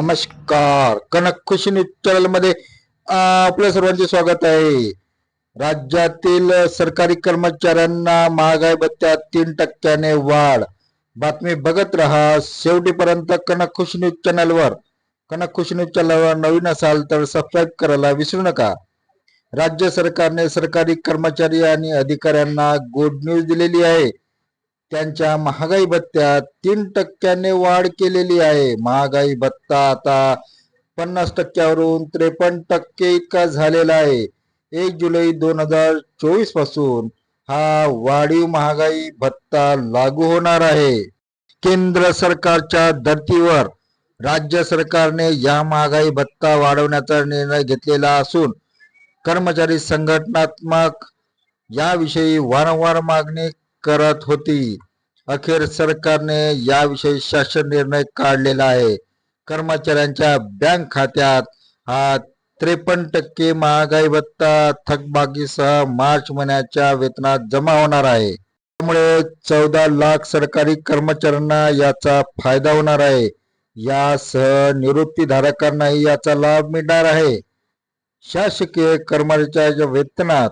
नमस्कार. कनक खुशी न्यूज चॅनलमध्ये आपल्या सर्वांचे स्वागत आहे. राज्यातील सरकारी कर्मचाऱ्यांना महागाई भत्त्यात तीन टक्क्याने वाढ. बातमी बघत राहा. शेवटीपर्यंत कनक खुशी न्यूज चॅनलवर. कनक खुशी न्यूज चॅनलवर नवीन असाल तर सबस्क्राईब करायला विसरू नका. राज्य सरकारने सरकारी कर्मचारी आणि अधिकाऱ्यांना गुड न्यूज दिलेली आहे. त्यांच्या महागाई भत्त्यात तीन टक्क्याने वाढ केलेली आहे. महागाई भत्ता आता पन्नास टक्क्यावरून त्रेपन्न टक्के इतका झालेला आहे. एक जुलै दोन हजार चोवीसपासून हा वाढीव महागाई भत्ता लागू होणार आहे. केंद्र सरकारच्या धर्तीवर राज्य सरकारने या महागाई भत्ता वाढवण्याचा निर्णय घेतलेला असून कर्मचारी संघटनात्मक याविषयी वारंवार मागणी करत होती. अखेर सरकारने याविषयी शासन निर्णय काढलेला आहे. कर्मचाऱ्यांच्या बँक खात्यात हा त्रेपन्न टक्के महागाई भत्ता थकबाकीसह मार्च महिन्याच्या वेतनात जमा होणार आहे. त्यामुळे चौदा लाख सरकारी कर्मचाऱ्यांना याचा फायदा होणार आहे. यासह निवृत्तीधारकांनाही याचा लाभ मिळणार आहे. शासकीय कर्मचाऱ्याच्या वेतनात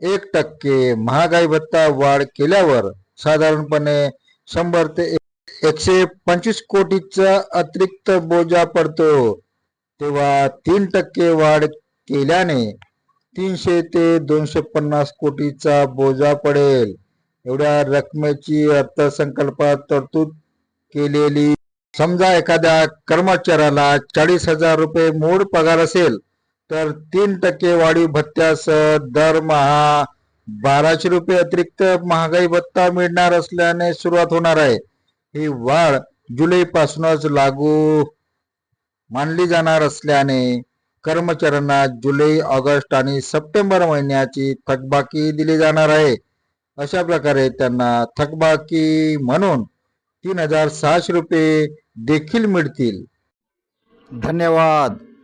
एक टक्के महागाई भत्ता वाढ केल्यावर साधारणपणे शंभर ते एक- एकशे पंचवीस कोटीचा अतिरिक्त बोजा पडतो. तेव्हा तीन टक्के वाढ केल्याने तीनशे ते दोनशे पन्नास कोटीचा बोजा पडेल. एवढ्या रकमेची अर्थसंकल्पात तरतूद केलेली समजा एखाद्या कर्मचाऱ्याला चाळीस हजार रुपये मूळ पगार असेल तर तीन टक्के वाढीव भत्त्यासह दरमहा बाराशे रुपये अतिरिक्त महागाई भत्ता मिळणार असल्याने सुरुवात होणार आहे. ही वाढ जुलै पासूनच लागू मानली जाणार असल्याने कर्मचाऱ्यांना जुलै ऑगस्ट आणि सप्टेंबर महिन्याची थकबाकी दिली जाणार आहे. अशा प्रकारे त्यांना थकबाकी म्हणून तीन हजार सहाशे रुपये देखील मिळतील. धन्यवाद.